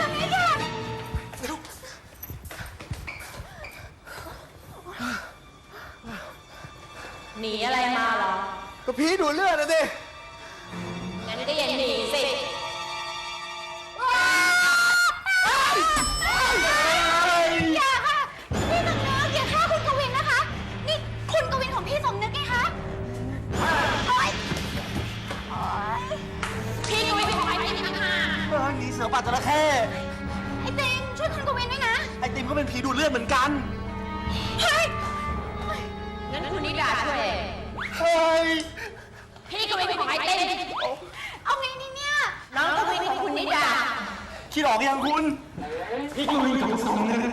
ทำไงกันหนีอะไรมาเหรอ ก็ผีดูดเลือดนะสิ งั้นก็อย่าหนีสิ มก็เป็นผีดูดเลือดเหมือนกันเฮ้ยงั้นคุณนิดาช่วยเองเฮ้ย พี่ก็ไม่ของไอ้เต้น เอาไงดีเนี่ย น้องก็ไม่ของคุณนิดา คิดออกยังคุณ พี่กุยกับสมนึก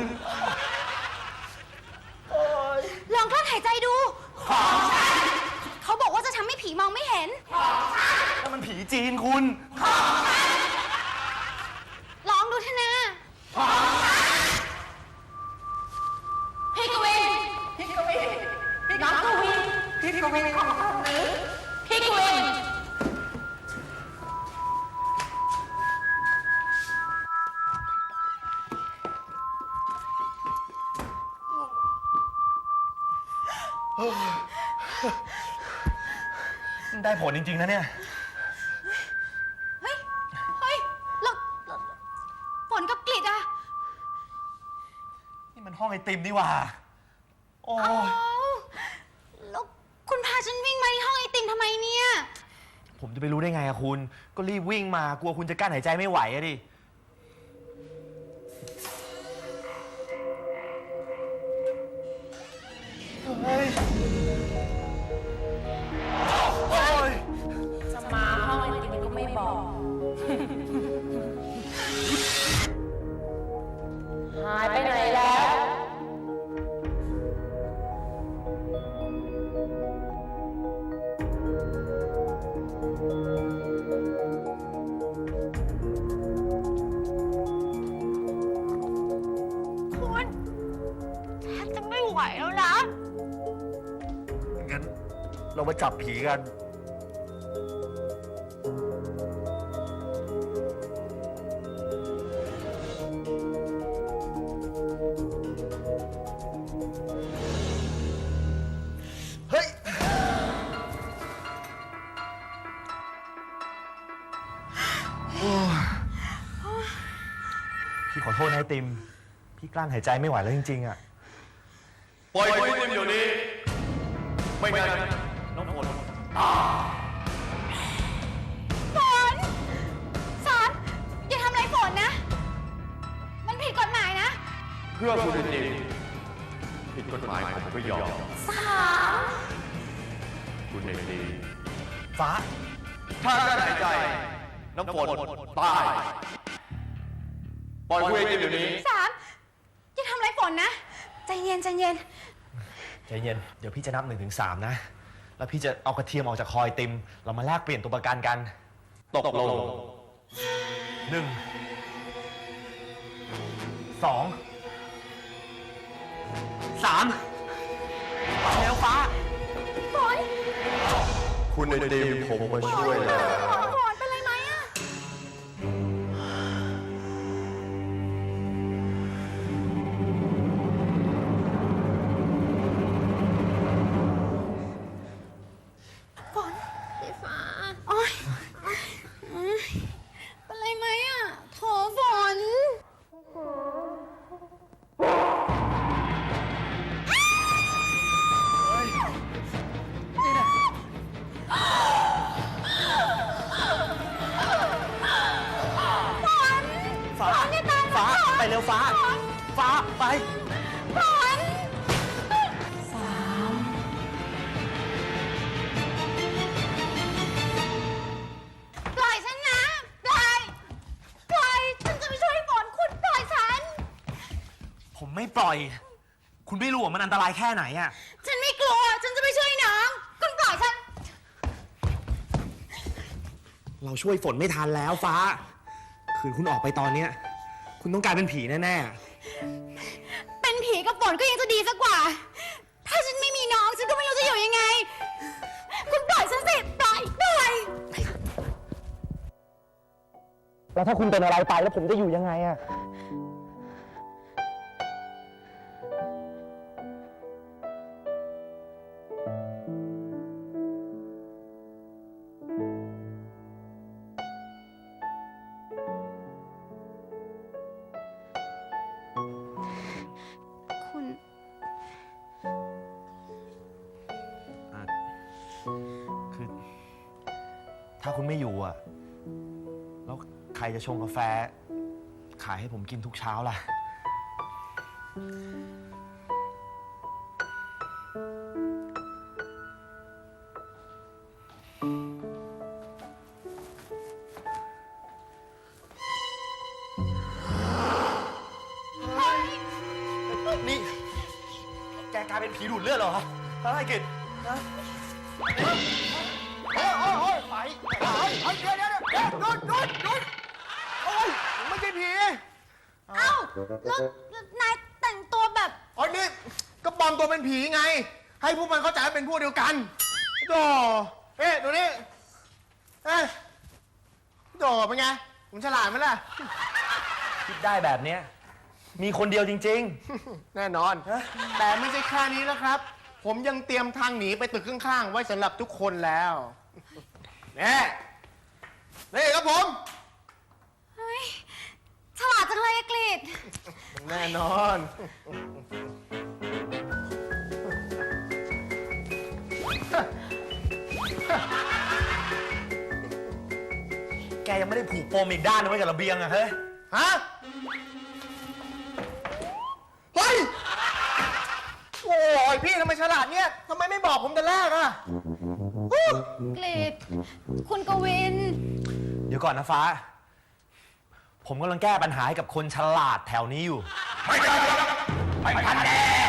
ลองกลั้นหายใจดู เขาบอกว่าจะทำให้ผีมองไม่เห็นนั่นมันผีจีนคุณล ได้ผลจริง ๆ นะเนี่ย เฮ้ย เฮ้ยแล้วแล้วฝนกับกลิดอะนี่มันห้องไอติมนี่หว่า โอ้เอ้าแล้วคุณพาฉันวิ่งมาที่ห้องไอติมทำไมเนี่ย ผมจะไปรู้ได้ไงอะคุณ ก็รีบวิ่งมากลัวคุณจะกั้นหายใจไม่ไหวอะดิ งั้น เรามาจับผีกัน เฮ้ย โอ้ยพี่ขอโทษนะไอติม พี่กลั้นหายใจไม่ไหวแล้วจริงๆอะ ปล่อยคุยกันอยู่นี้ ไม่งั้นน้องฝนฝนสอนอย่าทำอะไรฝนนะ มันผิดกฎหมายนะเพื่อคุณจริงผิดกฎหมายผมก็ยอมสามคุณเด็กดีฟ้า ถ้ากั้หายใจ น้ำฝนตายปล่อยคุยกันอยู่นี้สามอย่าทำอะไรฝนนะ ใจเย็นใจเย็น ใจเย็น เดี๋ยวพี่จะนับหนึ่งถึงสามนะ แล้วพี่จะเอากระเทียมออกจากคอยติม เรามาแลกเปลี่ยนตัวประกันกัน ตกลงหนึ่งสองสามแล้วฟ้าฝนคุณในดีมผมมาช่วยแล้ว วฟ้า ฟ้าไปฝนปล่อยฉันนะ ปล่อย ปล่อย ฉันจะไปช่วยฝนคุณปล่อยฉัน ผมไม่ปล่อย คุณไม่รู้ว่ามันอันตรายแค่ไหนอะฉันไม่กลัว ฉันจะไปช่วยน้อง คุณปล่อยฉัน เราช่วยฝนไม่ทันแล้วฟ้า คืนคุณออกไปตอนเนี้ย คุณต้องกลายเป็นผีแน่เป็นผีกับฝนก็ยังจะดีสักกว่า ถ้าฉันไม่มีน้องฉันก็ไม่รู้จะอยู่ยังไง คุณปล่อยฉันสิปล่อยปล่อยๆแล้วถ้าคุณเป็นอะไรไปแล้วผมจะอยู่ยังไงอะ ถ้าคุณไม่อยู่อะ แล้วใครจะชงกาแฟ ขายให้ผมกินทุกเช้าล่ะ นี่ แกกลายเป็นผีดูดเลือดเหรอฮะไอ้กิจฮะโอ้โอ้ ยโอ้ยไปไปไปเดี๋ยวเดี๋ยวเดี๋ยวหยุดหยุดหยุดโอ้ยไม่ใช่ผีเอ้าแล้วนายแต่งตัวแบบอ๋อนี่ก็ปลอมตัวเป็นผีไง ให้พวกมันเข้าใจว่าเป็นพวกเดียวกันโดเอ๊ะดูนี่เอ๊ะโดเป็นไงผมฉลาดไหมล่ะ คิดได้แบบเนี้ยมีคนเดียวจริง แน่นอน แต่ไม่ใช่แค่นี้แล้วครับ ผมยังเตรียมทางหนีไปตึกข้างๆ ไว้สำหรับทุกคนแล้ว นี่นี่ครับผม เฮ้ย ฉลาดจังเลยอะกฤษแน่นอนๆแกยังไม่ได้ผูกปมอีกด้านนึงไว้กับระเบียงอะเฮ้ย ฮะ เฮ้ย โอ้ยพี่ทำไมฉลาดเนี่ยทำไมไม่บอกผมแต่แรกอะกฤษ คุณกวิน เดี๋ยวก่อนนะฟ้า ผมกำลังแก้ปัญหาให้กับคนฉลาดแถวนี้อยู่ ไม่ทันแล้วไม่ทันแล้ว